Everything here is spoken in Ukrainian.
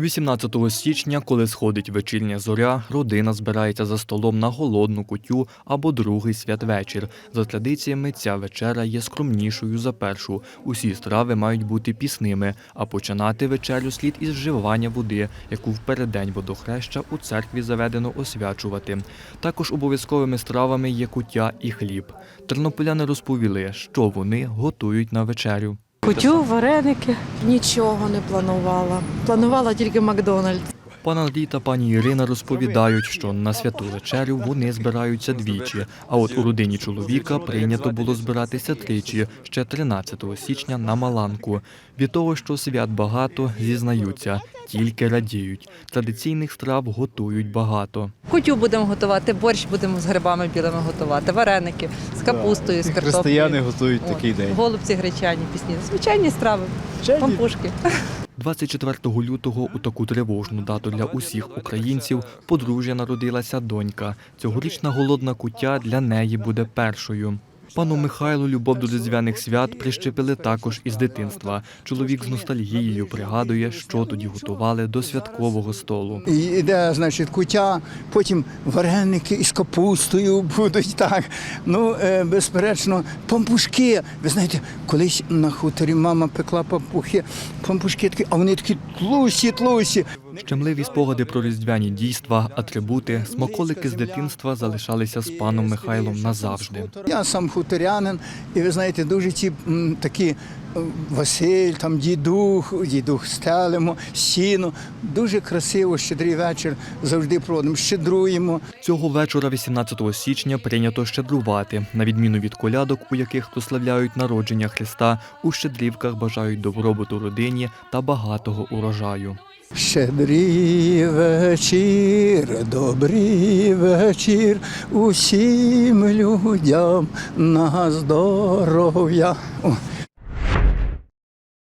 18 січня, коли сходить вечірня зоря, родина збирається за столом на голодну кутю або другий святвечір. За традиціями, ця вечера є скромнішою за першу. Усі страви мають бути пісними, а починати вечерю слід із вживання води, яку в переддень водохреща у церкві заведено освячувати. Також обов'язковими стравами є куття і хліб. Тернополяни розповіли, що вони готують на вечерю. Кутю, вареники. Нічого не планувала. Планувала тільки Макдональдс. Пан Андрій та пані Ірина розповідають, що на святу вечерю вони збираються двічі. А от у родині чоловіка прийнято було збиратися тричі ще 13 січня на Маланку. Від того, що свят багато, зізнаються, тільки радіють. Традиційних страв готують багато. Кутю будемо готувати, борщ будемо з грибами білими готувати, вареники з капустою, з картоплею. Християни готують такий день. Голубці гречані пісні. Звичайні страви, пампушки. 24 лютого у таку тривожну дату для усіх українців подружжя народилася донька. Цьогорічна голодна куття для неї буде першою. Пану Михайлу любов до різдвяних свят прищепили також із дитинства. Чоловік з ностальгією пригадує, що тоді готували до святкового столу. Іде, значить, кутя, потім вареники із капустою будуть так. Ну, е, безперечно, пампушки. Ви знаєте, колись на хуторі мама пекла пампухи, пампушки такі, а вони такі тлусі, тлусі. Щемливі спогади про різдвяні дійства, атрибути, смаколики з дитинства залишалися з паном Михайлом назавжди. Я сам хуторянин, і ви знаєте, дуже ці м, такі е, Василь, там дідух, дідух стелимо, сіно. Дуже красиво, щедрий вечір завжди проводимо, щедруємо. Цього вечора, 18 січня, прийнято щедрувати. На відміну від колядок, у яких прославляють народження Христа, у щедрівках бажають добробуту родині та багатого урожаю. Щедрий вечір, добрий вечір усім людям на здоров'я.